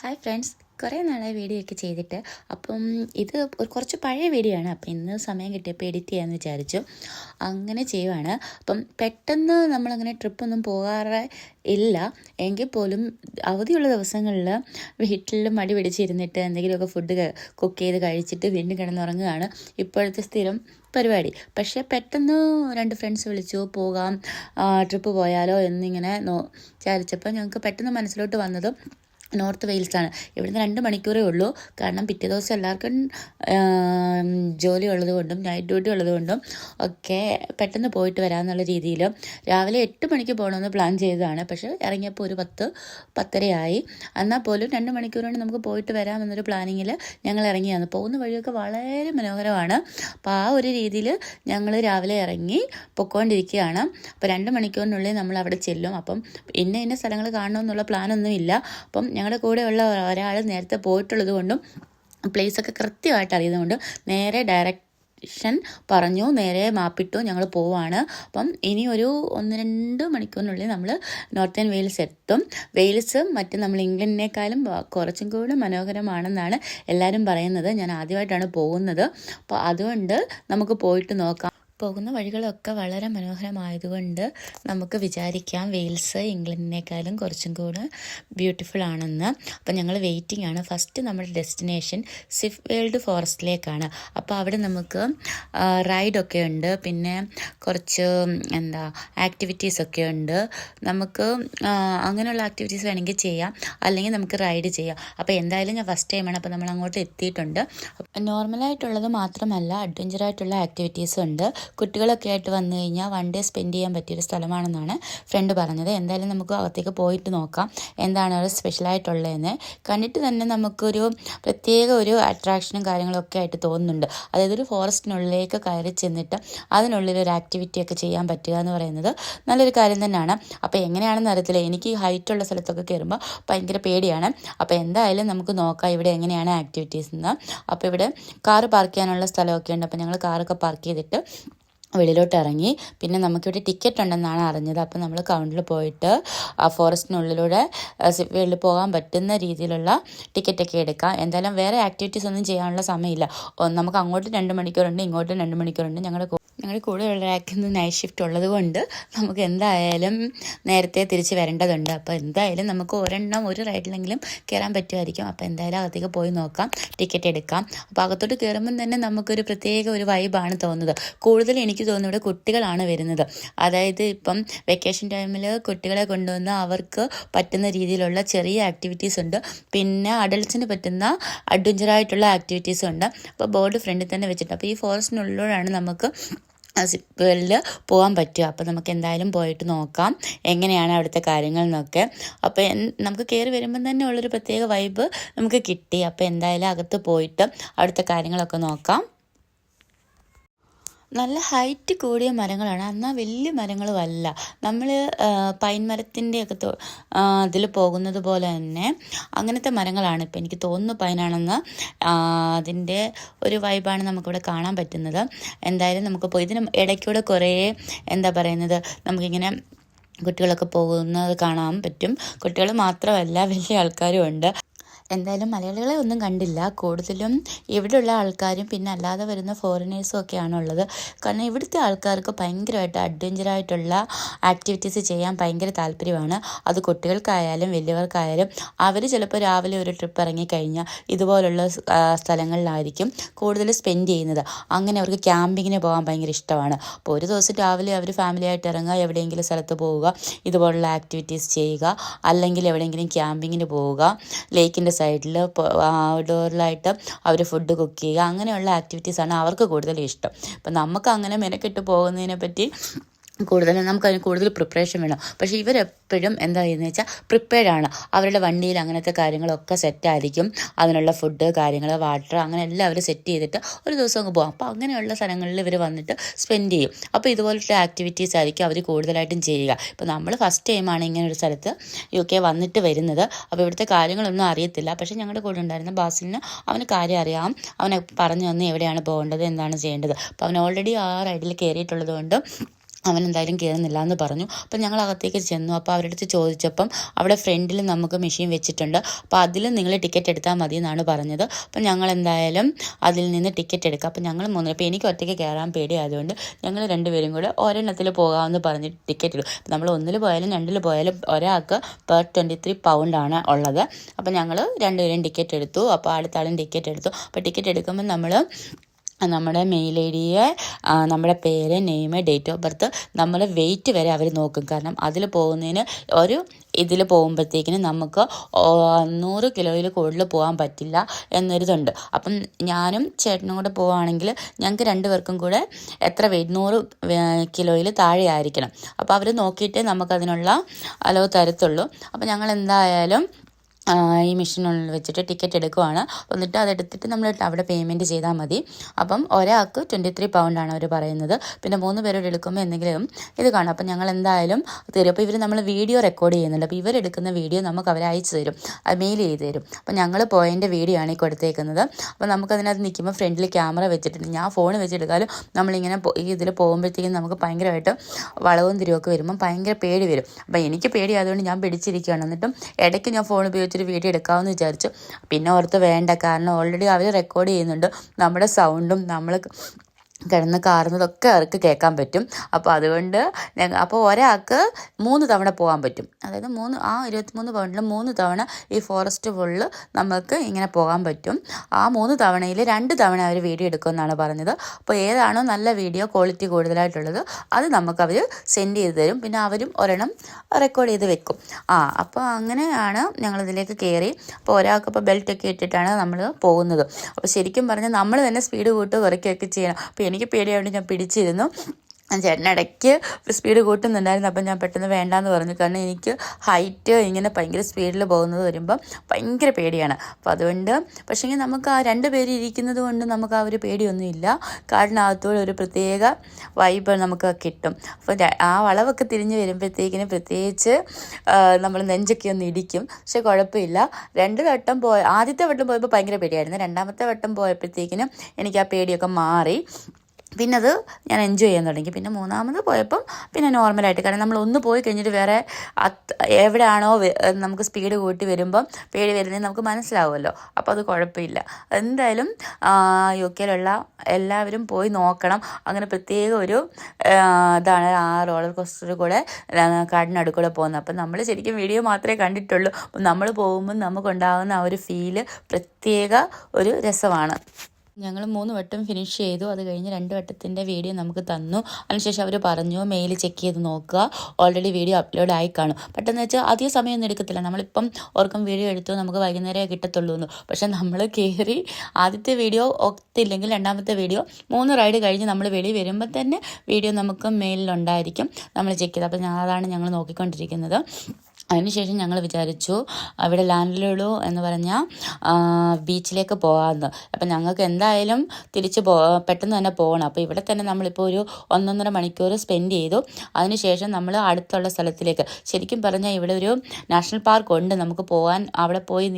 Hi friends കുറേ നാളായി video ഒക്കെ ചെയ്തിട്ട്. അപ്പം ഇത് ഒരു കുറച്ച് പഴയ വീഡിയോ ആണ്. അപ്പം ഇന്ന് സമയം കിട്ടിയപ്പോൾ എഡിറ്റ് ചെയ്യാമെന്ന് വിചാരിച്ചു. അങ്ങനെ ചെയ്യുവാണ്. അപ്പം പെട്ടെന്ന് നമ്മളങ്ങനെ ട്രിപ്പൊന്നും പോകാറ് ഇല്ല. എങ്കിൽ പോലും അവധിയുള്ള ദിവസങ്ങളിൽ വീട്ടിൽ മടി പിടിച്ചിരുന്നിട്ട് എന്തെങ്കിലുമൊക്കെ ഫുഡ് കുക്ക് ചെയ്ത് കഴിച്ചിട്ട് വീണ്ടും കിടന്നുറങ്ങുകയാണ് ഇപ്പോഴത്തെ സ്ഥിരം പരിപാടി. പക്ഷേ പെട്ടെന്ന് രണ്ട് ഫ്രണ്ട്സ് വിളിച്ചു പോകാം ട്രിപ്പ് പോയാലോ എന്നിങ്ങനെ വിചാരിച്ചപ്പോൾ ഞങ്ങൾക്ക് പെട്ടെന്ന് മനസ്സിലോട്ട് വന്നത് നോർത്ത് വെയിൽസാണ്. ഇവിടുന്ന് രണ്ട് മണിക്കൂറേ ഉള്ളൂ. കാരണം പിറ്റേ ദിവസം എല്ലാവർക്കും ജോലി ഉള്ളത് കൊണ്ടും നൈറ്റ് ഡ്യൂട്ടി ഉള്ളത് കൊണ്ടും ഒക്കെ പെട്ടെന്ന് പോയിട്ട് വരാമെന്നുള്ള രീതിയിൽ രാവിലെ എട്ട് മണിക്ക് പോകണമെന്ന് പ്ലാൻ ചെയ്തതാണ്. പക്ഷേ ഇറങ്ങിയപ്പോൾ ഒരു പത്ത് പത്തരയായി. എന്നാൽ പോലും രണ്ട് മണിക്കൂർ കൊണ്ട് നമുക്ക് പോയിട്ട് വരാമെന്നൊരു പ്ലാനിങ്ങിൽ ഞങ്ങൾ ഇറങ്ങിയാണ്. പോകുന്ന വഴിയൊക്കെ വളരെ മനോഹരമാണ്. അപ്പോൾ ആ ഒരു രീതിയിൽ ഞങ്ങൾ രാവിലെ ഇറങ്ങി പൊക്കോണ്ടിരിക്കുകയാണ്. അപ്പോൾ രണ്ട് മണിക്കൂറിനുള്ളിൽ നമ്മൾ അവിടെ ചെല്ലും. അപ്പം ഇന്ന ഇന്ന സ്ഥലങ്ങൾ കാണണമെന്നുള്ള പ്ലാനൊന്നുമില്ല അപ്പം ഞങ്ങളുടെ കൂടെ ഉള്ള ഒരാൾ നേരത്തെ പോയിട്ടുള്ളത് കൊണ്ടും പ്ലേസൊക്കെ കൃത്യമായിട്ട് അറിയുന്നതുകൊണ്ട് നേരെ ഡയറക്ഷൻ പറഞ്ഞു നേരെ മാപ്പിട്ടു ഞങ്ങൾ പോവാണ്. അപ്പം ഇനി ഒരു ഒന്ന് രണ്ട് മണിക്കൂറിനുള്ളിൽ നമ്മൾ നോർത്തേൺ വെയിൽസ് എത്തും. വെയിൽസ് മറ്റ് നമ്മൾ ഇംഗ്ലണ്ടിനേക്കാളും കുറച്ചും കൂടെ മനോഹരമാണെന്നാണ് എല്ലാവരും പറയുന്നത്. ഞാൻ ആദ്യമായിട്ടാണ് പോകുന്നത്. അപ്പോൾ അതുകൊണ്ട് നമുക്ക് പോയിട്ട് നോക്കാം. പോകുന്ന വഴികളൊക്കെ വളരെ മനോഹരമായതുകൊണ്ട് നമുക്ക് വിചാരിക്കാം വെയിൽസ് ഇംഗ്ലണ്ടിനേക്കാളും കുറച്ചും കൂടെ ബ്യൂട്ടിഫുൾ ആണെന്ന്. അപ്പം ഞങ്ങൾ വെയിറ്റിംഗ് ആണ്. ഫസ്റ്റ് നമ്മുടെ ഡെസ്റ്റിനേഷൻ സിഫ് വേൾഡ് ഫോറസ്റ്റിലേക്കാണ്. അപ്പോൾ അവിടെ നമുക്ക് റൈഡൊക്കെ ഉണ്ട്. പിന്നെ കുറച്ച് എന്താ ആക്ടിവിറ്റീസ് ഒക്കെ ഉണ്ട്. നമുക്ക് അങ്ങനെയുള്ള ആക്ടിവിറ്റീസ് വേണമെങ്കിൽ ചെയ്യാം. അല്ലെങ്കിൽ നമുക്ക് റൈഡ് ചെയ്യാം. അപ്പോൾ എന്തായാലും ഞാൻ ഫസ്റ്റ് ടൈമാണ് അപ്പോൾ നമ്മൾ അങ്ങോട്ട് എത്തിയിട്ടുണ്ട്. നോർമലായിട്ടുള്ളത് മാത്രമല്ല അഡ്വഞ്ചറായിട്ടുള്ള ആക്ടിവിറ്റീസ് ഉണ്ട്. കുട്ടികളൊക്കെ ആയിട്ട് വന്നു കഴിഞ്ഞാൽ വൺ ഡേ സ്പെൻഡ് ചെയ്യാൻ പറ്റിയൊരു സ്ഥലമാണെന്നാണ് ഫ്രണ്ട് പറഞ്ഞത്. എന്തായാലും നമുക്ക് അകത്തേക്ക് പോയിട്ട് നോക്കാം. എന്താണ് അവിടെ സ്പെഷ്യലായിട്ടുള്ളതെന്ന് കണ്ടിട്ട് തന്നെ നമുക്കൊരു പ്രത്യേക ഒരു അട്രാക്ഷനും കാര്യങ്ങളൊക്കെ ആയിട്ട് തോന്നുന്നുണ്ട്. അതായത് ഒരു ഫോറസ്റ്റിനുള്ളിലേക്ക് കയറി ചെന്നിട്ട് അതിനുള്ളിൽ ഒരു ആക്ടിവിറ്റി ഒക്കെ ചെയ്യാൻ പറ്റുക എന്ന് പറയുന്നത് നല്ലൊരു കാര്യം തന്നെയാണ്. അപ്പോൾ എങ്ങനെയാണെന്ന് അറിയത്തില്ല. എനിക്ക് ഹൈറ്റുള്ള സ്ഥലത്തൊക്കെ കയറുമ്പോൾ ഭയങ്കര പേടിയാണ്. അപ്പോൾ എന്തായാലും നമുക്ക് നോക്കാം ഇവിടെ എങ്ങനെയാണ് ആക്ടിവിറ്റീസ് എന്ന്. അപ്പോൾ ഇവിടെ കാറ് പാർക്ക് ചെയ്യാനുള്ള സ്ഥലമൊക്കെ ഉണ്ട്. അപ്പോൾ ഞങ്ങൾ കാറൊക്കെ പാർക്ക് ചെയ്തിട്ട് വെളിയിലോട്ട് ഇറങ്ങി പിന്നെ നമുക്കിവിടെ ടിക്കറ്റ് ഉണ്ടെന്നാണ് അറിഞ്ഞത്. അപ്പോൾ നമ്മൾ കൗണ്ടറിൽ പോയിട്ട് ആ ഫോറസ്റ്റിനുള്ളിലൂടെ വെളിയിൽ പോകാൻ പറ്റുന്ന രീതിയിലുള്ള ടിക്കറ്റൊക്കെ എടുക്കാം. എന്തായാലും വേറെ ആക്ടിവിറ്റീസ് ഒന്നും ചെയ്യാനുള്ള സമയമില്ല. നമുക്ക് അങ്ങോട്ട് രണ്ട് മണിക്കൂറുണ്ട് ഇങ്ങോട്ടും രണ്ട് മണിക്കൂറുണ്ട്. ഞങ്ങളുടെ ഞങ്ങളുടെ കൂടെയുള്ളവരാൾക്ക് ഇന്ന് നൈറ്റ് ഷിഫ്റ്റ് ഉള്ളത് കൊണ്ട് നമുക്ക് എന്തായാലും നേരത്തെ തിരിച്ച് വരേണ്ടതുണ്ട്. അപ്പോൾ എന്തായാലും നമുക്ക് ഒരെണ്ണം ഒരു റൈഡിലെങ്കിലും കയറാൻ പറ്റുമായിരിക്കും. അപ്പോൾ എന്തായാലും അകത്തേക്ക് പോയി നോക്കാം ടിക്കറ്റ് എടുക്കാം. അപ്പോൾ അകത്തോട്ട് കയറുമ്പം തന്നെ നമുക്കൊരു പ്രത്യേക ഒരു വൈബാണ് തോന്നുന്നത്. കൂടുതൽ എനിക്ക് തോന്നുന്നു ഇവിടെ കുട്ടികളാണ് വരുന്നത്. അതായത് ഇപ്പം വെക്കേഷൻ ടൈമിൽ കുട്ടികളെ കൊണ്ടുവന്ന് അവർക്ക് പറ്റുന്ന രീതിയിലുള്ള ചെറിയ ആക്ടിവിറ്റീസ് ഉണ്ട്. പിന്നെ അഡൾട്ട്സിന് പറ്റുന്ന അഡ്വഞ്ചറായിട്ടുള്ള ആക്ടിവിറ്റീസും ഉണ്ട്. അപ്പോൾ ബോർഡ് ഫ്രണ്ടിൽ തന്നെ വെച്ചിട്ടുണ്ട്. അപ്പോൾ ഈ ഫോറസ്റ്റിനുള്ളിലൂടെയാണ് നമുക്ക് സിപ്പുകളിൽ പോകാൻ പറ്റും. അപ്പോൾ നമുക്ക് എന്തായാലും പോയിട്ട് നോക്കാം. എങ്ങനെയാണ് അവിടുത്തെ കാര്യങ്ങൾ എന്നൊക്കെ അപ്പോൾ നമുക്ക് കയറി വരുമ്പം തന്നെ ഉള്ളൊരു പ്രത്യേക വൈബ് നമുക്ക് കിട്ടി. അപ്പോൾ എന്തായാലും അകത്ത് പോയിട്ട് അവിടുത്തെ കാര്യങ്ങളൊക്കെ നോക്കാം. നല്ല ഹൈറ്റ് കൂടിയ മരങ്ങളാണ്. എന്നാൽ വലിയ മരങ്ങളുമല്ല. നമ്മൾ പൈൻ മരത്തിന്റെയൊക്കെ അതിൽ പോകുന്നത് പോലെ തന്നെ അങ്ങനത്തെ മരങ്ങളാണ് ഇപ്പം എനിക്ക് തോന്നുന്നു പൈനാണെന്ന് അതിന്റെ ഒരു വൈബാണ് നമുക്കിവിടെ കാണാൻ പറ്റുന്നത്. എന്തായാലും നമുക്ക് പോയി ഇതിന് ഇടയ്ക്കൂടെ കുറേ എന്താ പറയുന്നത് നമുക്കിങ്ങനെ കുട്ടികളൊക്കെ പോകുന്നത് കാണാൻ പറ്റും. കുട്ടികൾ മാത്രമല്ല വലിയ ആൾക്കാരും ഉണ്ട്. എന്തായാലും മലയാളികളെ ഒന്നും കണ്ടില്ല. കൂടുതലും ഇവിടെയുള്ള ആൾക്കാരും പിന്നെ അല്ലാതെ വരുന്ന ഫോറിനേഴ്സും ഒക്കെയാണ് ഉള്ളത് കാരണം ഇവിടുത്തെ ആൾക്കാർക്ക് ഭയങ്കരമായിട്ട് അഡ്വഞ്ചറായിട്ടുള്ള ആക്ടിവിറ്റീസ് ചെയ്യാൻ ഭയങ്കര താല്പര്യമാണ്. അത് കുട്ടികൾക്കായാലും വലിയവർക്കായാലും അവർ ചിലപ്പോൾ രാവിലെ ഒരു ട്രിപ്പ് ഇറങ്ങിക്കഴിഞ്ഞാൽ ഇതുപോലുള്ള സ്ഥലങ്ങളിലായിരിക്കും കൂടുതൽ സ്പെൻഡ് ചെയ്യുന്നത്. അങ്ങനെ അവർക്ക് ക്യാമ്പിങ്ങിന് പോകാൻ ഭയങ്കര ഇഷ്ടമാണ്. അപ്പോൾ ഒരു ദിവസം രാവിലെ അവർ ഫാമിലിയായിട്ട് ഇറങ്ങുക എവിടെയെങ്കിലും സ്ഥലത്ത് പോവുക ഇതുപോലുള്ള ആക്ടിവിറ്റീസ് ചെയ്യുക അല്ലെങ്കിൽ എവിടെയെങ്കിലും ക്യാമ്പിങ്ങിന് പോവുക ലേക്കിന്റെ സൈഡിൽ ഔട്ട്ഡോറിലായിട്ട് അവർ ഫുഡ് കുക്ക് ചെയ്യുക. അങ്ങനെയുള്ള ആക്ടിവിറ്റീസാണ് അവർക്ക് കൂടുതൽ ഇഷ്ടം. അപ്പം നമുക്ക് അങ്ങനെ മെനക്കെട്ട് പോകുന്നതിനെ പറ്റി കൂടുതലും നമുക്ക് അതിന് കൂടുതൽ പ്രിപ്പറേഷൻ വേണം. പക്ഷേ ഇവരെപ്പോഴും എന്താ ചെയ്യുന്നത് വെച്ചാൽ പ്രിപ്പയർഡ് ആണ്. അവരുടെ വണ്ടിയിൽ അങ്ങനത്തെ കാര്യങ്ങളൊക്കെ സെറ്റായിരിക്കും അതിനുള്ള ഫുഡ് കാര്യങ്ങൾ വാട്ടർ അങ്ങനെ എല്ലാം അവർ സെറ്റ് ചെയ്തിട്ട് ഒരു ദിവസം അങ്ങ് പോകും. അപ്പോൾ അങ്ങനെയുള്ള സ്ഥലങ്ങളിൽ ഇവർ വന്നിട്ട് സ്പെൻഡ് ചെയ്യും. അപ്പോൾ ഇതുപോലത്തെ ആക്ടിവിറ്റീസ് ആയിരിക്കും അവർ കൂടുതലായിട്ടും ചെയ്യുക. ഇപ്പോൾ നമ്മൾ ഫസ്റ്റ് ടൈമാണ് ഇങ്ങനെ ഒരു സ്ഥലത്ത് യു കെ വന്നിട്ട് വരുന്നത്. അപ്പോൾ ഇവിടുത്തെ കാര്യങ്ങളൊന്നും അറിയത്തില്ല. പക്ഷേ ഞങ്ങളുടെ കൂടെ ഉണ്ടായിരുന്ന ബാസിലിന് അവന് കാര്യം അറിയാം. അവനെ പറഞ്ഞു തന്ന് എവിടെയാണ് പോകേണ്ടത് എന്താണ് ചെയ്യേണ്ടത്. അപ്പോൾ അവൻ ഓൾറെഡി ആ റൈഡിൽ കയറിയിട്ടുള്ളത് കൊണ്ട് അവൻ എന്തായാലും കയറുന്നില്ല എന്ന് പറഞ്ഞു. അപ്പം ഞങ്ങൾ അകത്തേക്ക് ചെന്നു. അപ്പോൾ അവരുടെ അടുത്ത് ചോദിച്ചപ്പം അവിടെ ഫ്രണ്ടിൽ നമുക്ക് മെഷീൻ വെച്ചിട്ടുണ്ട്. അപ്പോൾ അതിൽ നിങ്ങൾ ടിക്കറ്റ് എടുത്താൽ മതി എന്നാണ് പറഞ്ഞത്. അപ്പം ഞങ്ങൾ എന്തായാലും അതിൽ നിന്ന് ടിക്കറ്റ് എടുക്കാം. അപ്പം ഞങ്ങൾ മൂന്ന് അപ്പോൾ എനിക്ക് ഒറ്റയ്ക്ക് കയറാൻ പേടിയായതുകൊണ്ട് ഞങ്ങൾ രണ്ടുപേരും കൂടെ ഒരെണ്ണത്തിൽ പോകാമെന്ന് പറഞ്ഞ് ടിക്കറ്റ് എടുക്കും നമ്മൾ ഒന്നിൽ പോയാലും രണ്ടിൽ പോയാലും ഒരാൾക്ക് പെർ ട്വന്റി ത്രീ പൗണ്ടാണ് ഉള്ളത്. അപ്പം ഞങ്ങൾ രണ്ടുപേരും ടിക്കറ്റ് എടുത്തു. അപ്പോൾ അടുത്ത ആളും ടിക്കറ്റ് എടുത്തു. അപ്പോൾ ടിക്കറ്റ് എടുക്കുമ്പോൾ നമ്മൾ നമ്മുടെ മെയിൽ ഐ ഡിയെ നമ്മുടെ പേര് നെയിം ഡേറ്റ് ഓഫ് ബർത്ത് നമ്മൾ വെയിറ്റ് വരെ അവർ നോക്കും. കാരണം അതിൽ പോകുന്നതിന് ഒരു ഇതിൽ പോകുമ്പോഴത്തേക്കിന് നമുക്ക് നൂറ് കിലോയിൽ കൂടുതൽ പോകാൻ പറ്റില്ല എന്നൊരിതുണ്ട്. അപ്പം ഞാനും ചേട്ടനും കൂടെ പോവുകയാണെങ്കിൽ ഞങ്ങൾക്ക് രണ്ടുപേർക്കും കൂടെ എത്ര വെയിറ്റ് നൂറ് കിലോയിൽ താഴെ ആയിരിക്കണം. അപ്പോൾ അവർ നോക്കിയിട്ടേ നമുക്കതിനുള്ള അലവ് തരത്തുള്ളൂ. അപ്പോൾ ഞങ്ങൾ എന്തായാലും ഈ മെഷീനുള്ളിൽ വെച്ചിട്ട് ടിക്കറ്റ് എടുക്കുവാണ്. എന്നിട്ട് അതെടുത്തിട്ട് നമ്മൾ അവിടെ പേയ്മെന്റ് ചെയ്താൽ മതി. അപ്പം ഒരാൾക്ക് ട്വന്റി ത്രീ പൗണ്ടാണ് അവർ പറയുന്നത്. പിന്നെ മൂന്ന് പേരോട് എടുക്കുമ്പോൾ എന്തെങ്കിലും ഇത് കാണും. അപ്പം ഞങ്ങൾ എന്തായാലും തരും. അപ്പോൾ ഇവർ നമ്മൾ വീഡിയോ റെക്കോർഡ് ചെയ്യുന്നുണ്ട്. അപ്പോൾ ഇവരെടുക്കുന്ന വീഡിയോ നമുക്ക് അവർ അയച്ചു തരും. മെയിൽ ചെയ്ത് തരും. അപ്പം ഞങ്ങൾ പോയതിന്റെ വീഡിയോ ആണ് ഈ കൊടുത്തേക്കുന്നത്. അപ്പോൾ നമുക്കതിനകത്ത് നിൽക്കുമ്പോൾ ഫ്രണ്ടിൽ ക്യാമറ വെച്ചിട്ടുണ്ട്. ഞാൻ ഫോൺ വെച്ചെടുക്കാലും നമ്മളിങ്ങനെ ഈ ഇതിൽ പോകുമ്പോഴത്തേക്കും നമുക്ക് ഭയങ്കരമായിട്ട് വളവും തിരിവൊക്കെ വരുമ്പം ഭയങ്കര പേടി വരും. അപ്പം എനിക്ക് പേടി ആയതുകൊണ്ട് ഞാൻ പിടിച്ചിരിക്കുകയാണ്. എന്നിട്ടും ഇടയ്ക്ക് ഞാൻ ഫോൺ ഉപയോഗിച്ചിട്ട് വീഡിയോ എടുക്കാമെന്ന് വിചാരിച്ചു. പിന്നെ ഓർത്ത് വേണ്ട. കാരണം ഓൾറെഡി അവർ റെക്കോർഡ് ചെയ്യുന്നുണ്ട്. നമ്മുടെ സൗണ്ടും നമ്മൾ കിടന്ന് കാറുന്നതൊക്കെ അവർക്ക് കേൾക്കാൻ പറ്റും. അപ്പോൾ അതുകൊണ്ട് അപ്പോൾ ഒരാൾക്ക് മൂന്ന് തവണ പോകാൻ പറ്റും. അതായത് മൂന്ന് ആ ഇരുപത്തിമൂന്ന് പൗണ്ടിൽ മൂന്ന് തവണ ഈ ഫോറസ്റ്റ് ഫുള്ള് നമുക്ക് ഇങ്ങനെ പോകാൻ പറ്റും. ആ മൂന്ന് തവണയിൽ രണ്ട് തവണ അവർ വീഡിയോ എടുക്കുമെന്നാണ് പറഞ്ഞത്. അപ്പോൾ ഏതാണോ നല്ല വീഡിയോ ക്വാളിറ്റി കൂടുതലായിട്ടുള്ളത് അത് നമുക്ക് അവർ സെൻഡ് ചെയ്ത് തരും. പിന്നെ അവരും ഒരെണ്ണം റെക്കോർഡ് ചെയ്ത് വെക്കും. ആ അപ്പോൾ അങ്ങനെയാണ് ഞങ്ങളിതിലേക്ക് കയറി അപ്പോൾ ഒരാൾക്ക് ഇപ്പോൾ ബെൽറ്റൊക്കെ ഇട്ടിട്ടാണ് നമ്മൾ പോകുന്നത്. അപ്പോൾ ശരിക്കും പറഞ്ഞാൽ നമ്മൾ തന്നെ സ്പീഡ് കൂട്ട് കുറയ്ക്കുകയൊക്കെ ചെയ്യണം. അപ്പോൾ എനിക്ക് പേടിയായതുകൊണ്ട് ഞാൻ പിടിച്ചിരുന്നു. ചേട്ടൻ ഇടയ്ക്ക് സ്പീഡ് കൂട്ടുന്നുണ്ടായിരുന്നു. അപ്പം ഞാൻ പെട്ടെന്ന് വേണ്ടാന്ന് പറഞ്ഞു. കാരണം എനിക്ക് ഹൈറ്റ് ഇങ്ങനെ ഭയങ്കര സ്പീഡിൽ പോകുന്നത് വരുമ്പം ഭയങ്കര പേടിയാണ്. അപ്പോൾ അതുകൊണ്ട് പക്ഷേങ്കിൽ നമുക്ക് ആ രണ്ട് പേര് ഇരിക്കുന്നത് കൊണ്ട് നമുക്ക് ആ ഒരു പേടിയൊന്നുമില്ല. കാരണം അകത്തോടെ ഒരു പ്രത്യേക വൈബ് നമുക്ക് കിട്ടും. അപ്പോൾ ആ വളവൊക്കെ തിരിഞ്ഞ് വരുമ്പോഴത്തേക്കിന് പ്രത്യേകിച്ച് നമ്മൾ നെഞ്ചൊക്കെ ഒന്ന് ഇടിക്കും. പക്ഷേ കുഴപ്പമില്ല. രണ്ട് വട്ടം പോയ ആദ്യത്തെ വട്ടം പോയപ്പോൾ ഭയങ്കര പേടിയായിരുന്നു. രണ്ടാമത്തെ വട്ടം പോയപ്പോഴത്തേക്കിനും എനിക്ക് ആ പേടിയൊക്കെ മാറി. പിന്നെ അത് ഞാൻ എൻജോയ് ചെയ്യാൻ തുടങ്ങി. പിന്നെ മൂന്നാമത് പോയപ്പം പിന്നെ നോർമലായിട്ട് കാരണം നമ്മൾ ഒന്ന് പോയി കഴിഞ്ഞിട്ട് വേറെ അത് എവിടെയാണോ നമുക്ക് സ്പീഡ് കൂട്ടി വരുമ്പം പേടി വരുന്നത് നമുക്ക് മനസ്സിലാവുമല്ലോ. അപ്പോൾ അത് കുഴപ്പമില്ല. എന്തായാലും യു കെയിലുള്ള എല്ലാവരും പോയി നോക്കണം. അങ്ങനെ പ്രത്യേക ഒരു ഇതാണ് ആ റോളർ കോസ്റ്റർ കൂടെ കാടിനടുക്കൂടെ പോകുന്നത്. അപ്പം നമ്മൾ ശരിക്കും വീഡിയോ മാത്രമേ കണ്ടിട്ടുള്ളൂ. നമ്മൾ പോകുമ്പോൾ നമുക്കുണ്ടാകുന്ന ആ ഒരു ഫീൽ പ്രത്യേക ഒരു രസമാണ്. ഞങ്ങൾ മൂന്ന് വട്ടം ഫിനിഷ് ചെയ്തു. അത് കഴിഞ്ഞ് രണ്ട് വട്ടത്തിന്റെ വീഡിയോ നമുക്ക് തന്നു. അതിനുശേഷം അവർ പറഞ്ഞു മെയിൽ ചെക്ക് ചെയ്ത് നോക്കുക. ഓൾറെഡി വീഡിയോ അപ്ലോഡ് ആയി കാണും. പെട്ടെന്ന് വെച്ചാൽ അധികം സമയമൊന്നും എടുക്കത്തില്ല. നമ്മളിപ്പം ഓർക്കും വീഡിയോ എടുത്തു നമുക്ക് വൈകുന്നേരമേ കിട്ടത്തുള്ളൂ എന്ന്. പക്ഷെ നമ്മൾ കയറി ആദ്യത്തെ വീഡിയോ ഒത്തില്ലെങ്കിൽ രണ്ടാമത്തെ വീഡിയോ മൂന്ന് റൈഡ് കഴിഞ്ഞ് നമ്മൾ വെളി വരുമ്പോൾ തന്നെ വീഡിയോ നമുക്ക് മെയിലിലുണ്ടായിരിക്കും നമ്മൾ ചെക്ക് ചെയ്ത്. അപ്പോൾ അതാണ് ഞങ്ങൾ നോക്കിക്കൊണ്ടിരിക്കുന്നത്. അതിനുശേഷം ഞങ്ങൾ വിചാരിച്ചു അവിടെ ലാൻഡിലുള്ളൂ എന്ന് പറഞ്ഞാൽ ബീച്ചിലേക്ക് പോകാമെന്ന് അപ്പം ഞങ്ങൾക്ക് എന്തായാലും തിരിച്ച് പോ പെട്ടെന്ന് തന്നെ പോകണം. അപ്പോൾ ഇവിടെ തന്നെ നമ്മളിപ്പോൾ ഒരു ഒന്നൊന്നര മണിക്കൂർ സ്പെൻഡ് ചെയ്തു. അതിനുശേഷം നമ്മൾ അടുത്തുള്ള സ്ഥലത്തിലേക്ക്. ശരിക്കും പറഞ്ഞാൽ ഇവിടെ ഒരു നാഷണൽ പാർക്ക് ഉണ്ട്. നമുക്ക് പോകാൻ അവിടെ പോയി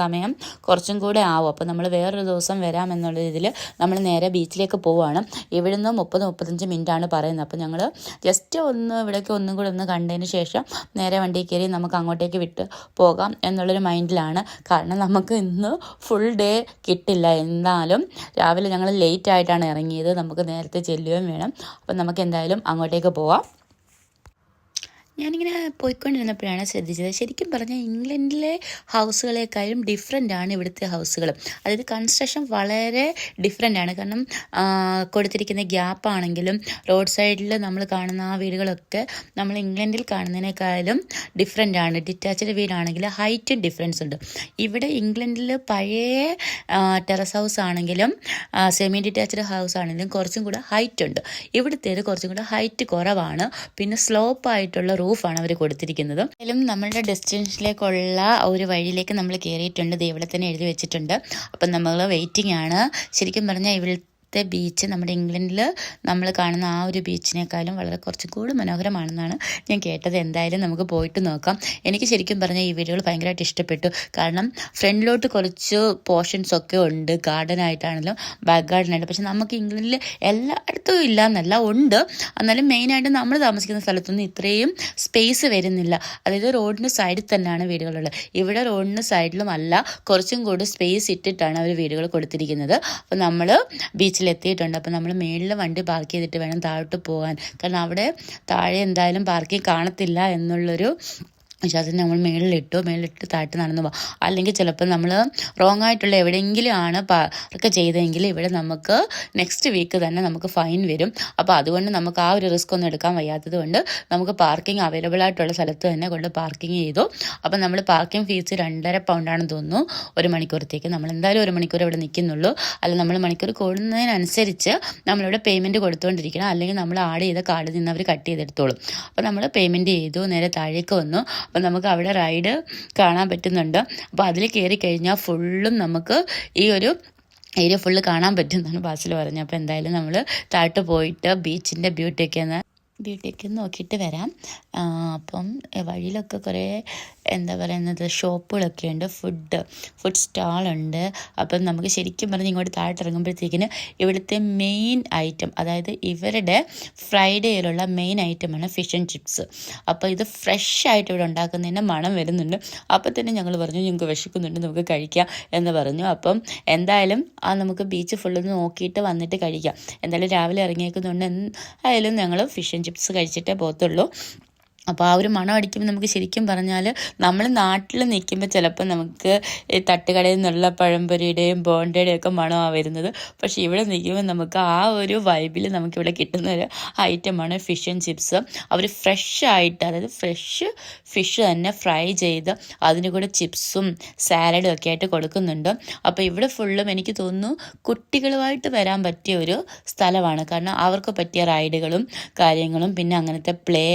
സമയം കുറച്ചും കൂടെ ആവും. അപ്പോൾ നമ്മൾ വേറൊരു ദിവസം വരാമെന്നുള്ള രീതിയിൽ നമ്മൾ നേരെ ബീച്ചിലേക്ക് പോവുകയാണ് ഇവിടുന്ന് മുപ്പത് മുപ്പത്തഞ്ച് മിനിറ്റാണ് പറയുന്നത്. അപ്പോൾ ഞങ്ങൾ ജസ്റ്റ് ഒന്ന് ഇവിടേക്ക് ഒന്നും കൂടെ ഒന്ന് കണ്ടതിന് ശേഷം നേരെ വണ്ടി കയറി നമുക്ക് അങ്ങോട്ടേക്ക് വിട്ട് പോകാം എന്നുള്ളൊരു മൈൻഡിലാണ്. കാരണം നമുക്ക് ഇന്ന് ഫുൾ ഡേ കിട്ടില്ല. എന്നാലും രാവിലെ ഞങ്ങൾ ലേറ്റ് ആയിട്ടാണ് ഇറങ്ങിയത്. നമുക്ക് നേരത്തെ ചെല്ലുകയും വേണം. അപ്പം നമുക്ക് എന്തായാലും അങ്ങോട്ടേക്ക് പോവാം. ഞാനിങ്ങനെ പോയിക്കൊണ്ടിരുന്നപ്പോഴാണ് ശ്രദ്ധിച്ചത്. ശരിക്കും പറഞ്ഞാൽ ഇംഗ്ലണ്ടിലെ ഹൗസുകളെക്കാളും ഡിഫറെന്റ് ആണ് ഇവിടുത്തെ ഹൗസുകൾ അതായത് കൺസ്ട്രക്ഷൻ വളരെ ഡിഫറെന്റ് ആണ്. കാരണം കൊടുത്തിരിക്കുന്ന ഗ്യാപ്പ് ആണെങ്കിലും റോഡ് സൈഡിൽ നമ്മൾ കാണുന്ന ആ വീടുകളൊക്കെ നമ്മൾ ഇംഗ്ലണ്ടിൽ കാണുന്നതിനേക്കാളും ഡിഫറെന്റ് ആണ്. ഡിറ്റാച്ച്ഡ് വീടാണെങ്കിൽ ഹൈറ്റും ഡിഫറൻസ് ഉണ്ട്. ഇവിടെ ഇംഗ്ലണ്ടിൽ പഴയ ടെറസ് ഹൗസ് ആണെങ്കിലും സെമി ഡിറ്റാച്ച്ഡ് ഹൗസ് ആണെങ്കിലും കുറച്ചും കൂടെ ഹൈറ്റ് ഉണ്ട്. ഇവിടുത്തേത് കുറച്ചും കൂടെ ഹൈറ്റ് കുറവാണ്. പിന്നെ സ്ലോപ്പ് ആയിട്ടുള്ള റൂഫാണ് അവർ കൊടുത്തിരിക്കുന്നത്. എന്തായാലും നമ്മളുടെ ഡെസ്റ്റിനേഷനിലേക്കുള്ള ഒരു വഴിയിലേക്ക് നമ്മൾ കയറിയിട്ടുണ്ട് ഇവിടെ തന്നെ എഴുതി വെച്ചിട്ടുണ്ട്. അപ്പം നമ്മൾ വെയിറ്റിംഗ് ആണ്. ശരിക്കും പറഞ്ഞാൽ ഇവിടെ ഇവിടുത്തെ ബീച്ച് നമ്മുടെ ഇംഗ്ലണ്ടിൽ നമ്മൾ കാണുന്ന ആ ഒരു ബീച്ചിനേക്കാളും വളരെ കുറച്ചും കൂടി മനോഹരമാണെന്നാണ് ഞാൻ കേട്ടത്. എന്തായാലും നമുക്ക് പോയിട്ട് നോക്കാം. എനിക്ക് ശരിക്കും പറഞ്ഞാൽ ഈ വീഡിയോകൾ ഭയങ്കരമായിട്ട് ഇഷ്ടപ്പെട്ടു. കാരണം ഫ്രണ്ടിലോട്ട് കുറച്ച് പോർഷൻസ് ഒക്കെ ഉണ്ട്. ഗാർഡൻ ആയിട്ടാണല്ലോ ബാക്ക് ഗാർഡൻ ആയിട്ട്. പക്ഷെ നമുക്ക് ഇംഗ്ലണ്ടിൽ എല്ലായിടത്തും ഇല്ല എന്നല്ല ഉണ്ട്. എന്നാലും മെയിനായിട്ട് നമ്മൾ താമസിക്കുന്ന സ്ഥലത്തൊന്നും ഇത്രയും സ്പേസ് വരുന്നില്ല. അതായത് റോഡിന് സൈഡിൽ തന്നെയാണ് വീടുകളുള്ളത് ഇവിടെ റോഡിന് സൈഡിലും അല്ല കുറച്ചും കൂടി സ്പേസ് ഇട്ടിട്ടാണ് അവർ വീടുകൾ കൊടുത്തിരിക്കുന്നത്. അപ്പോൾ നമ്മൾ ബീച്ചിലെത്തിയിട്ടുണ്ട് അപ്പോൾ നമ്മൾ മേളിൽ വണ്ടി പാർക്ക് ചെയ്തിട്ട് വേണം താഴോട്ട് പോകാൻ. കാരണം അവിടെ താഴെ എന്തായാലും പാർക്കിംഗ് കാണത്തില്ല എന്നുള്ളൊരു വിശ്വാസം നമ്മൾ മേളിലിട്ടു മേളിലിട്ട് താഴ്ത്ത് നടന്നു പോകാം അല്ലെങ്കിൽ ചിലപ്പോൾ നമ്മൾ റോങ് ആയിട്ടുള്ള എവിടെയെങ്കിലും ആണ് പാർക്ക് ചെയ്തതെങ്കിൽ ഇവിടെ നമുക്ക് നെക്സ്റ്റ് വീക്ക് തന്നെ നമുക്ക് ഫൈൻ വരും. അപ്പോൾ അതുകൊണ്ട് നമുക്ക് ആ ഒരു റിസ്ക് ഒന്നും എടുക്കാൻ വയ്യാത്തത് കൊണ്ട് നമുക്ക് പാർക്കിംഗ് അവൈലബിൾ ആയിട്ടുള്ള സ്ഥലത്ത് തന്നെ കൊണ്ട് പാർക്കിംഗ് ചെയ്തു. അപ്പോൾ നമ്മൾ പാർക്കിംഗ് ഫീസ് രണ്ടര പൗണ്ടാണെന്ന് തോന്നുന്നു. ഒരു മണിക്കൂറത്തേക്ക്. നമ്മൾ എന്തായാലും ഒരു മണിക്കൂർ ഇവിടെ നിൽക്കുന്നുള്ളൂ. അല്ല നമ്മൾ മണിക്കൂർ കൂടുന്നതിനനുസരിച്ച് നമ്മളിവിടെ പേയ്മെന്റ് കൊടുത്തുകൊണ്ടിരിക്കണം. അല്ലെങ്കിൽ നമ്മൾ ആഡ് ചെയ്ത കാർഡിൽ നിന്ന് അവർ കട്ട് ചെയ്തെടുത്തോളും. അപ്പോൾ നമ്മൾ പേയ്മെന്റ് ചെയ്തു. നേരെ താഴേക്ക് വന്നു. അപ്പം നമുക്ക് അവിടെ റൈഡ് കാണാൻ പറ്റുന്നുണ്ട്. അപ്പോൾ അതിൽ കയറി കഴിഞ്ഞാൽ ഫുള്ളും നമുക്ക് ഈ ഒരു ഏരിയ ഫുള്ള് കാണാൻ പറ്റുന്നതാണ് ബാസിൽ പറഞ്ഞത്. അപ്പോൾ എന്തായാലും നമ്മൾ താഴോട്ട് പോയിട്ട് ബീച്ചിന്റെ ബ്യൂട്ടിയൊക്കെ ഒന്ന് ബ്യൂട്ടിയൊക്കെ നോക്കിയിട്ട് വരാം. അപ്പം വഴിയിലൊക്കെ കുറേ എന്താ പറയുന്നത് ഷോപ്പുകളൊക്കെ ഉണ്ട്. ഫുഡ് ഫുഡ് സ്റ്റാളുണ്ട് അപ്പം നമുക്ക് ശരിക്കും പറഞ്ഞ് ഇങ്ങോട്ട് താഴോട്ട് ഇറങ്ങുമ്പോഴത്തേക്കിന് ഇവിടുത്തെ മെയിൻ ഐറ്റം അതായത് ഇവരുടെ ഫ്രൈഡേയിലുള്ള മെയിൻ ഐറ്റമാണ് ഫിഷ് ആൻഡ് ചിപ്സ്. അപ്പോൾ ഇത് ഫ്രഷ് ആയിട്ട് ഇവിടെ ഉണ്ടാക്കുന്നതിന്റെ മണം വരുന്നുണ്ട്. അപ്പം തന്നെ ഞങ്ങൾ പറഞ്ഞു ഞങ്ങൾക്ക് വിശക്കുന്നുണ്ട് നമുക്ക് കഴിക്കാം എന്ന് പറഞ്ഞു. അപ്പം എന്തായാലും ആ നമുക്ക് ബീച്ച് ഫുള്ളൊന്ന് നോക്കിയിട്ട് വന്നിട്ട് കഴിക്കാം. എന്തായാലും രാവിലെ ഇറങ്ങിയേക്കുന്നുണ്ട് എന്തായാലും ഞങ്ങൾ ഫിഷ് ആൻഡ് ചിപ്സ് കഴിച്ചിട്ടേ പോകത്തുള്ളൂ. അപ്പോൾ ആ ഒരു മണം അടിക്കുമ്പോൾ നമുക്ക് ശരിക്കും പറഞ്ഞാൽ നമ്മൾ നാട്ടിൽ നിൽക്കുമ്പോൾ ചിലപ്പോൾ നമുക്ക് ഈ തട്ടുകടയിൽ നിന്നുള്ള പഴംപൊരിയുടെയും ബോണ്ടയുടെയും ഒക്കെ മണമാണ് വരുന്നത്. പക്ഷേ ഇവിടെ നിൽക്കുമ്പോൾ നമുക്ക് ആ ഒരു വൈബിൽ നമുക്കിവിടെ കിട്ടുന്ന ഒരു ഐറ്റമാണ് ഫിഷ് ആൻഡ് ചിപ്സ് അവർ ഫ്രഷ് ആയിട്ട് അതായത് ഫ്രഷ് ഫിഷ് തന്നെ ഫ്രൈ ചെയ്ത് അതിന് കൂടെ ചിപ്സും സാലഡും ഒക്കെ ആയിട്ട് കൊടുക്കുന്നുണ്ട്. അപ്പോൾ ഇവിടെ ഫുള്ളും എനിക്ക് തോന്നുന്നു കുട്ടികളുമായിട്ട് വരാൻ പറ്റിയ ഒരു സ്ഥലമാണ്. കാരണം അവർക്ക് പറ്റിയ റൈഡുകളും കാര്യങ്ങളും പിന്നെ അങ്ങനത്തെ പ്ലേ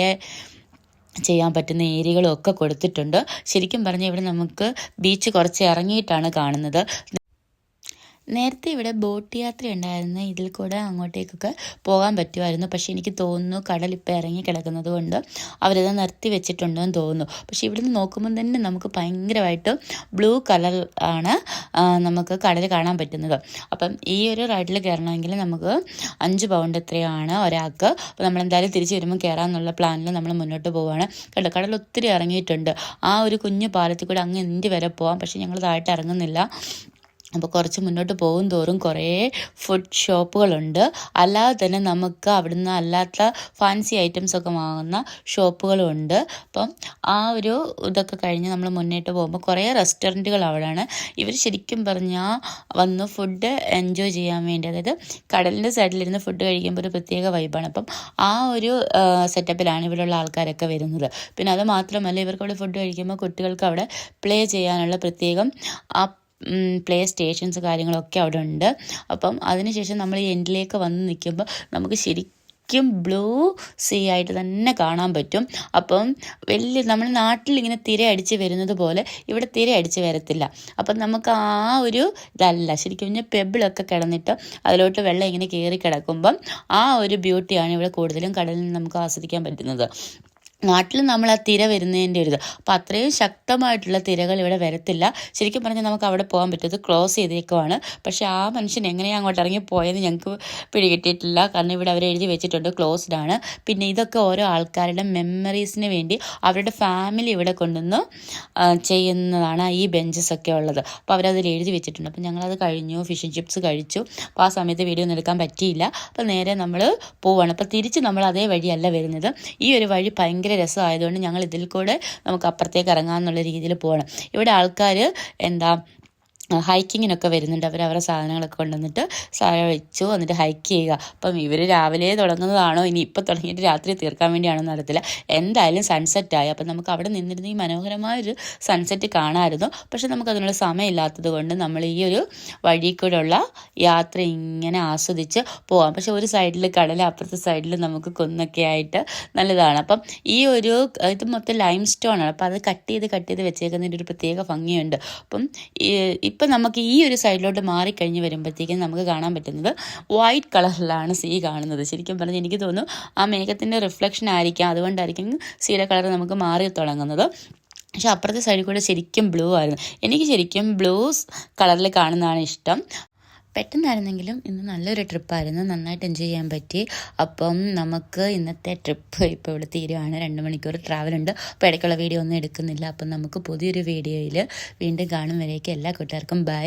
ചെയ്യാൻ പറ്റുന്ന ഏരിയകളും ഒക്കെ കൊടുത്തിട്ടുണ്ട്. ശരിക്കും പറഞ്ഞാൽ ഇവിടെ നമുക്ക് ബീച്ച് കുറച്ച് ഇറങ്ങിയിട്ടാണ് കാണുന്നത്. നേരത്തെ ഇവിടെ ബോട്ട് യാത്ര ഉണ്ടായിരുന്നു ഇതിൽ കൂടെ അങ്ങോട്ടേക്കൊക്കെ പോകാൻ പറ്റുമായിരുന്നു. പക്ഷേ എനിക്ക് തോന്നുന്നു കടൽ ഇപ്പോൾ ഇറങ്ങി കിടക്കുന്നത് കൊണ്ട് അവരത് നിർത്തി വെച്ചിട്ടുണ്ടോ എന്ന് തോന്നുന്നു. പക്ഷേ ഇവിടുന്ന് നോക്കുമ്പോൾ തന്നെ നമുക്ക് ഭയങ്കരമായിട്ട് ബ്ലൂ കളർ ആണ് നമുക്ക് കടൽ കാണാൻ പറ്റുന്നത്. അപ്പം ഈ ഒരു റൈഡിൽ കയറണമെങ്കിൽ നമുക്ക് അഞ്ച് പൗണ്ട് എത്രയാണ് ഒരാൾക്ക്? അപ്പോൾ നമ്മൾ എന്തായാലും തിരിച്ച് വരുമ്പോൾ കയറാമെന്നുള്ള പ്ലാനിൽ നമ്മൾ മുന്നോട്ട് പോവുകയാണ് കണ്ടോ കടൽ ഒത്തിരി ഇറങ്ങിയിട്ടുണ്ട്. ആ ഒരു കുഞ്ഞു പാലത്തിൽ കൂടെ അങ്ങ് എന്ത് വരെ പോവാം? പക്ഷേ ഞങ്ങൾ താഴോട്ട് ഇറങ്ങുന്നില്ല. അപ്പോൾ കുറച്ച് മുന്നോട്ട് പോകും തോറും കുറേ ഫുഡ് ഷോപ്പുകളുണ്ട് അല്ലാതെ തന്നെ നമുക്ക് അവിടുന്ന് അല്ലാത്ത ഫാൻസി ഐറ്റംസ് ഒക്കെ വാങ്ങുന്ന ഷോപ്പുകളും ഉണ്ട് അപ്പം ആ ഒരു ഇതൊക്കെ കഴിഞ്ഞ് നമ്മൾ മുന്നോട്ട് പോകുമ്പോൾ കുറേ റെസ്റ്റോറന്റുകൾ അവിടെയാണ് ഇവർ ശരിക്കും പറഞ്ഞാൽ വന്ന് ഫുഡ് എൻജോയ് ചെയ്യാൻ വേണ്ടി അതായത് കടലിന്റെ സൈഡിലിരുന്ന് ഫുഡ് കഴിക്കുമ്പോൾ ഒരു പ്രത്യേക വൈബാണ് അപ്പം ആ ഒരു സെറ്റപ്പിലാണ് ഇവിടെയുള്ള ആൾക്കാരൊക്കെ വരുന്നത്. പിന്നെ അത് മാത്രമല്ല ഇവർക്ക് ഫുഡ് കഴിക്കുമ്പോൾ കുട്ടികൾക്ക് അവിടെ പ്ലേ ചെയ്യാനുള്ള പ്രത്യേകം ആ പ്ലേ സ്റ്റേഷൻസ് കാര്യങ്ങളൊക്കെ അവിടെ ഉണ്ട് അപ്പം അതിനുശേഷം നമ്മൾ എൻഡിലേക്ക് വന്ന് നിൽക്കുമ്പോൾ നമുക്ക് ശരിക്കും ബ്ലൂ സീ ആയിട്ട് തന്നെ കാണാൻ പറ്റും. അപ്പം വലിയ നമ്മൾ നാട്ടിൽ ഇങ്ങനെ തിര അടിച്ച് വരുന്നത് പോലെ ഇവിടെ തിര അടിച്ച് വരത്തില്ല. അപ്പം നമുക്ക് ആ ഒരു ഇതല്ല. ശരിക്കും പറഞ്ഞാൽ പെബിളൊക്കെ കിടന്നിട്ട് അതിലോട്ട് വെള്ളം ഇങ്ങനെ കയറി കിടക്കുമ്പം ആ ഒരു ബ്യൂട്ടിയാണ് ഇവിടെ കൂടുതലും കടലിൽ നമുക്ക് ആസ്വദിക്കാൻ പറ്റുന്നത്. നാട്ടിൽ നമ്മൾ ആ തിര വരുന്നതിന്റെ ഒരു ഇത്. അപ്പം അത്രയും ശക്തമായിട്ടുള്ള തിരകൾ ഇവിടെ വരത്തില്ല. ശരിക്കും പറഞ്ഞാൽ നമുക്ക് അവിടെ പോകാൻ പറ്റുന്നത് ക്ലോസ് ചെയ്തേക്കുവാണ്. പക്ഷേ ആ മനുഷ്യൻ എങ്ങനെയാണ് അങ്ങോട്ട് ഇറങ്ങി പോയെന്ന് ഞങ്ങൾക്ക് പിടികിട്ടിയിട്ടില്ല. കാരണം ഇവിടെ അവർ എഴുതി വെച്ചിട്ടുണ്ട് ക്ലോസ്ഡ് ആണ്. പിന്നെ ഇതൊക്കെ ഓരോ ആൾക്കാരുടെ മെമ്മറീസിന് വേണ്ടി അവരുടെ ഫാമിലി ഇവിടെ കൊണ്ടുവന്ന് ചെയ്യുന്നതാണ് ഈ ബെഞ്ചസ് ഒക്കെ ഉള്ളത്. അപ്പോൾ അവരതിൽ എഴുതി വെച്ചിട്ടുണ്ട്. അപ്പോൾ ഞങ്ങളത് കഴിഞ്ഞു. ഫിഷ് ആൻഡ് ചിപ്സ് കഴിച്ചു. അപ്പോൾ ആ സമയത്ത് വീഡിയോ ഒന്നും എടുക്കാൻ പറ്റിയില്ല. അപ്പോൾ നേരെ നമ്മൾ പോവാണ്. അപ്പോൾ തിരിച്ച് നമ്മൾ അതേ വഴിയല്ല വരുന്നത്. ഈ ഒരു വഴി ഭയങ്കര രസമായതുകൊണ്ട് ഞങ്ങൾ ഇതിൽ കൂടെ നമുക്ക് അപ്പുറത്തേക്ക് ഇറങ്ങാമെന്നുള്ള രീതിയിൽ പോകണം ഇവിടെ ആൾക്കാർ എന്താ ഹൈക്കിങ്ങിനൊക്കെ വരുന്നുണ്ട്. അവർ അവരുടെ സാധനങ്ങളൊക്കെ കൊണ്ടുവന്നിട്ട് സാധനം വെച്ചു എന്നിട്ട് ഹൈക്ക് ചെയ്യുക. അപ്പം ഇവർ രാവിലെ തുടങ്ങുന്നതാണോ? ഇനി ഇപ്പം തുടങ്ങിയിട്ട് രാത്രി തീർക്കാൻ വേണ്ടിയാണോ നടത്തില്ല എന്തായാലും സൺസെറ്റ് ആയി. അപ്പം നമുക്ക് അവിടെ നിന്നിരുന്ന ഈ മനോഹരമായൊരു സൺസെറ്റ് കാണാമായിരുന്നു. പക്ഷെ നമുക്കതിനുള്ള സമയമില്ലാത്തത് കൊണ്ട് നമ്മൾ ഈ ഒരു വഴി കൂടെയുള്ള യാത്ര ഇങ്ങനെ ആസ്വദിച്ച് പോവാം. പക്ഷെ ഒരു സൈഡിൽ കടൽ അപ്പുറത്തെ സൈഡിൽ നമുക്ക് കുന്നൊക്കെ ആയിട്ട് നല്ലതാണ്. അപ്പം ഈ ഒരു ഇത് മൊത്തം ലൈം സ്റ്റോൺ ആണ്. അപ്പം അത് കട്ട് ചെയ്ത് കട്ട് ചെയ്ത് വെച്ചേക്കുന്നതിന്റെ ഒരു പ്രത്യേക ഭംഗിയുണ്ട്. അപ്പം ഈ ഇപ്പം നമുക്ക് ഈ ഒരു സൈഡിലോട്ട് മാറിക്കഴിഞ്ഞ് വരുമ്പോഴത്തേക്കും നമുക്ക് കാണാൻ പറ്റുന്നത് വൈറ്റ് കളറിലാണ് സീ കാണുന്നത്. ശരിക്കും പറഞ്ഞാൽ എനിക്ക് തോന്നുന്നു ആ മേഘത്തിന്റെ റിഫ്ലക്ഷൻ ആയിരിക്കാം. അതുകൊണ്ടായിരിക്കും സീയുടെ കളർ നമുക്ക് മാറി തുടങ്ങുന്നത്. പക്ഷെ അപ്പുറത്തെ സൈഡിൽ കൂടെ ശരിക്കും ബ്ലൂ ആയിരുന്നു. എനിക്ക് ശരിക്കും ബ്ലൂസ് കളറിൽ കാണുന്നതാണ് ഇഷ്ടം. പെട്ടെന്നായിരുന്നെങ്കിലും ഇന്ന് നല്ലൊരു ട്രിപ്പായിരുന്നു. നന്നായിട്ട് എൻജോയ് ചെയ്യാൻ പറ്റി. അപ്പം നമുക്ക് ഇന്നത്തെ ട്രിപ്പ് ഇപ്പോൾ ഇവിടെ തീരുവാണ്. രണ്ട് മണിക്കൂർ ട്രാവലുണ്ട്. അപ്പോൾ ഇടയ്ക്കുള്ള വീഡിയോ ഒന്നും എടുക്കുന്നില്ല. അപ്പം നമുക്ക് പുതിയൊരു വീഡിയോയിൽ വീണ്ടും കാണും വരേക്കും. എല്ലാ കൂട്ടുകാർക്കും ബൈ.